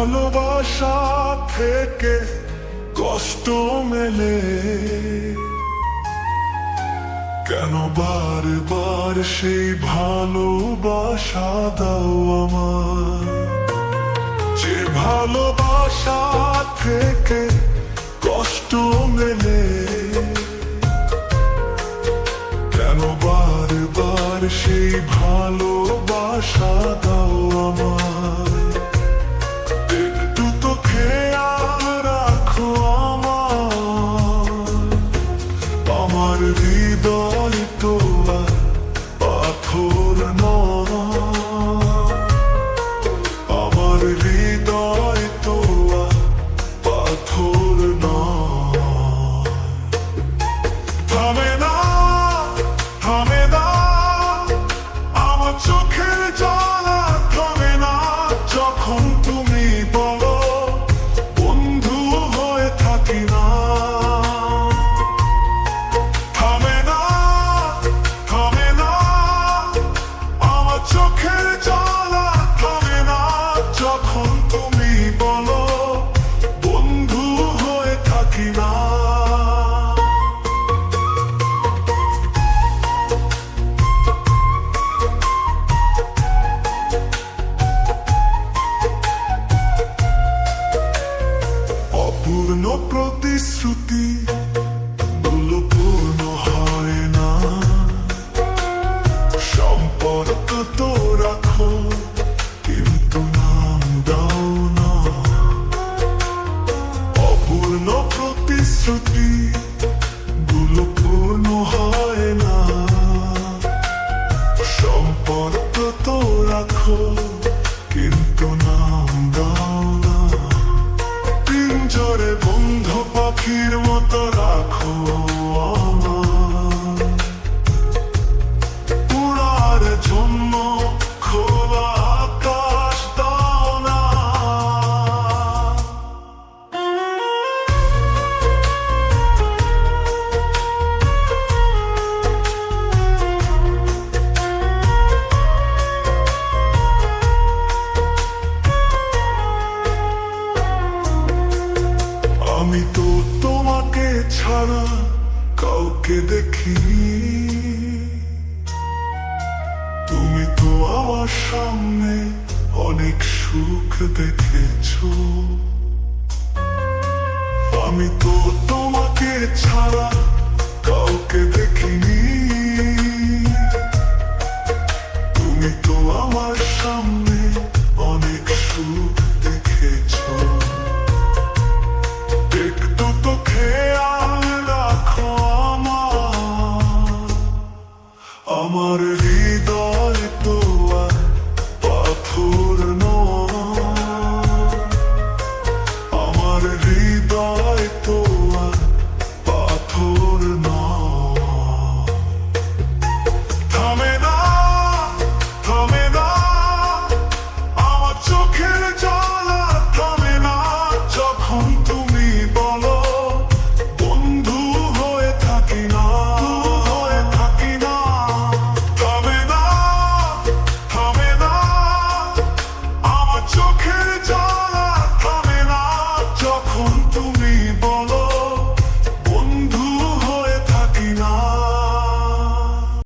ভালোবাসা থেকে কষ্ট মেলে। কেন বারবার সেই ভালোবাসা দাও আমার যে ভালোবাসা থেকে কষ্ট মেলে। কেন বারবার সেই ভালোবাসা দাও আমার অপূর্ণ প্রতিশ্রুতি গুলো পূর্ণ হয় না। সম্পর্ক তো রাখো কিন্তু নাম দাও না। অপূর্ণ প্রতিশ্রুতি গুলো পূর্ণ হয় না। সম্পর্ক তো রাখো kid away. কাউকে দেখিনি তুমি তো আমার সামনে অনেক সুখ দেখেছ। আমি তো তোমাকে ছাড়া কাউকে দেখিনি। তুমি তো আমার সামনে অনেক সুখ আমার